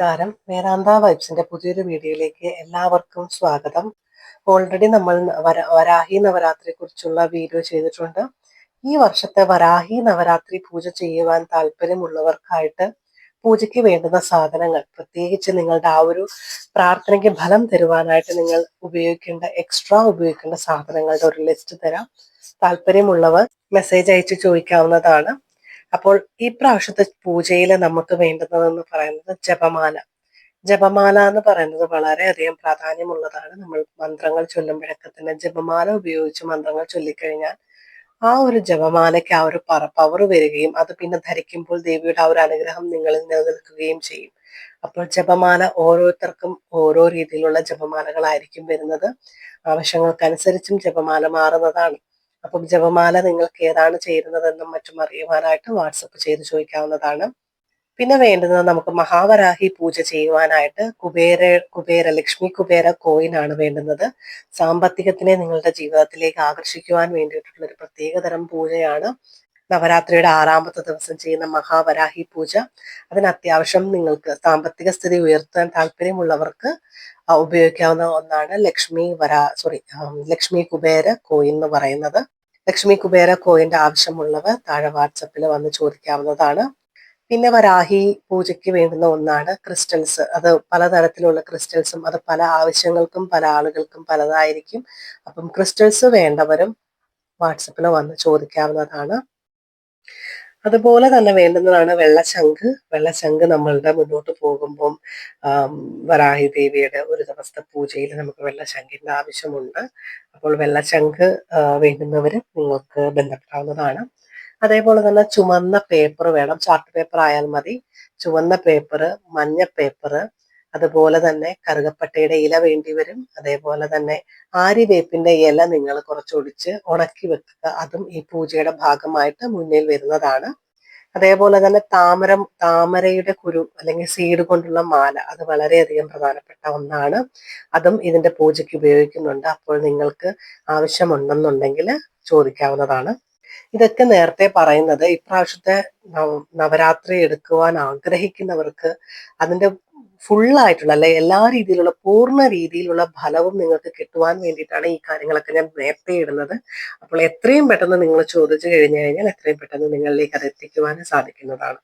നമസ്കാരം. വേദാന്ത വൈബ്സിന്റെ പുതിയൊരു വീഡിയോയിലേക്ക് എല്ലാവർക്കും സ്വാഗതം. ഓൾറെഡി നമ്മൾ വരാഹി നവരാത്രിയെ കുറിച്ചുള്ള വീഡിയോ ചെയ്തിട്ടുണ്ട്. ഈ വർഷത്തെ വരാഹി നവരാത്രി പൂജ ചെയ്യുവാൻ താല്പര്യമുള്ളവർക്കായിട്ട് പൂജയ്ക്ക് വേണ്ടുന്ന സാധനങ്ങൾ പ്രത്യേകിച്ച് നിങ്ങളുടെ ആ ഒരു പ്രാർത്ഥനയ്ക്ക് ഫലം തരുവാനായിട്ട് നിങ്ങൾ ഉപയോഗിക്കേണ്ട എക്സ്ട്രാ ഉപയോഗിക്കേണ്ട സാധനങ്ങളുടെ ഒരു ലിസ്റ്റ് തരാം. താല്പര്യമുള്ളവർ മെസ്സേജ് അയച്ച് ചോദിക്കാവുന്നതാണ്. അപ്പോൾ ഈ പ്രാവശ്യത്തെ പൂജയിൽ നമുക്ക് വേണ്ടുന്നതെന്ന് പറയുന്നത് ജപമാല. ജപമാല എന്ന് പറയുന്നത് വളരെയധികം പ്രാധാന്യമുള്ളതാണ്. നമ്മൾ മന്ത്രങ്ങൾ ചൊല്ലുമ്പോഴൊക്കെ തന്നെ ജപമാല ഉപയോഗിച്ച് മന്ത്രങ്ങൾ ചൊല്ലിക്കഴിഞ്ഞാൽ ആ ഒരു ജപമാലയ്ക്ക് ആ ഒരു പവർ വരികയും അത് പിന്നെ ധരിക്കുമ്പോൾ ദേവിയുടെ ആ ഒരു അനുഗ്രഹം നിങ്ങളിൽ നിലനിൽക്കുകയും ചെയ്യും. അപ്പോൾ ജപമാല ഓരോരുത്തർക്കും ഓരോ രീതിയിലുള്ള ജപമാലകളായിരിക്കും വരുന്നത്. ആവശ്യങ്ങൾക്കനുസരിച്ചും ജപമാല മാറുന്നതാണ്. അപ്പം ജപമാല നിങ്ങൾക്ക് ഏതാണ് ചേരുന്നതെന്നും മറ്റും അറിയുവാനായിട്ട് വാട്സപ്പ് ചെയ്ത് ചോദിക്കാവുന്നതാണ്. പിന്നെ വേണ്ടുന്നത് നമുക്ക് മഹാവരാഹി പൂജ ചെയ്യുവാനായിട്ട് കുബേര കുബേര ലക്ഷ്മി കുബേര കോയിൻ ആണ് വേണ്ടുന്നത്. സാമ്പത്തികത്തിനെ നിങ്ങളുടെ ജീവിതത്തിലേക്ക് ആകർഷിക്കുവാൻ വേണ്ടിയിട്ടുള്ള ഒരു പ്രത്യേക തരം പൂജയാണ്. നവരാത്രിയുടെ ആറാമത്തെ ദിവസം ചെയ്യുന്ന മഹാവരാഹി പൂജ. അതിന് അത്യാവശ്യം നിങ്ങൾക്ക് സാമ്പത്തിക സ്ഥിതി ഉയർത്താൻ താല്പര്യമുള്ളവർക്ക് ഉപയോഗിക്കാവുന്ന ഒന്നാണ് ലക്ഷ്മി വരാ സോറി ലക്ഷ്മി കുബേര കോയിൻ എന്ന് പറയുന്നത്. ലക്ഷ്മി കുബേര കോയിന്റെ ആവശ്യമുള്ളവർ താഴെ വാട്സപ്പിൽ വന്ന് ചോദിക്കാവുന്നതാണ്. പിന്നെ വരാഹി പൂജയ്ക്ക് വേണ്ടുന്ന ഒന്നാണ് ക്രിസ്റ്റൽസ്. അത് പലതരത്തിലുള്ള ക്രിസ്റ്റൽസും അത് പല ആവശ്യങ്ങൾക്കും പല ആളുകൾക്കും പലതായിരിക്കും. അപ്പം ക്രിസ്റ്റൽസ് വേണ്ടവരും വാട്സപ്പിൽ വന്ന് ചോദിക്കാവുന്നതാണ്. അതുപോലെ തന്നെ വേണ്ടുന്നതാണ് വെള്ളശംഖ് വെള്ളശംഖ് നമ്മളുടെ മുന്നോട്ട് പോകുമ്പം വരാഹി ദേവിയുടെ ഒരു ദിവസത്തെ പൂജയിൽ നമുക്ക് വെള്ളശംഖിന്റെ ആവശ്യമുണ്ട്. അപ്പോൾ വെള്ളശംഖ് വേണ്ടുന്നവർ നിങ്ങൾക്ക് ബന്ധപ്പെടാവുന്നതാണ്. അതേപോലെ തന്നെ ചുമന്ന പേപ്പർ വേണം. ചാർട്ട് പേപ്പർ ആയാൽ മതി. ചുവന്ന പേപ്പർ മഞ്ഞ പേപ്പർ അതുപോലെ തന്നെ കറുകപ്പട്ടയുടെ ഇല വേണ്ടി വരും. അതേപോലെ തന്നെ ആര്യവേപ്പിന്റെ ഇല നിങ്ങൾ കുറച്ചൊടിച്ച് ഉണക്കി വെക്കുക. അതും ഈ പൂജയുടെ ഭാഗമായിട്ട് മുന്നിൽ വരുന്നതാണ്. അതേപോലെ തന്നെ താമരം താമരയുടെ കുരു അല്ലെങ്കിൽ സീഡ് കൊണ്ടുള്ള മാല അത് വളരെയധികം പ്രധാനപ്പെട്ട ഒന്നാണ്. അതും ഇതിന്റെ പൂജയ്ക്ക് ഉപയോഗിക്കുന്നുണ്ട്. അപ്പോൾ നിങ്ങൾക്ക് ആവശ്യമുണ്ടെന്നുണ്ടെങ്കിൽ ചോദിക്കാവുന്നതാണ്. ഇതൊക്കെ നേരത്തെ പറയുന്നത് ഇപ്രാവശ്യത്തെ നവരാത്രി എടുക്കുവാൻ ആഗ്രഹിക്കുന്നവർക്ക് അതിന്റെ ഫുള്ളായിട്ടുള്ള അല്ലെ എല്ലാ രീതിയിലുള്ള പൂർണ രീതിയിലുള്ള ഫലവും നിങ്ങൾക്ക് കിട്ടുവാൻ വേണ്ടിയിട്ടാണ് ഈ കാര്യങ്ങളൊക്കെ ഞാൻ നേരത്തെ ഇടുന്നത് അപ്പോൾ എത്രയും പെട്ടെന്ന് നിങ്ങൾ ചോദിച്ചു കഴിഞ്ഞു കഴിഞ്ഞാൽ എത്രയും പെട്ടെന്ന് നിങ്ങളിലേക്ക് അത് എത്തിക്കുവാനും സാധിക്കുന്നതാണ്.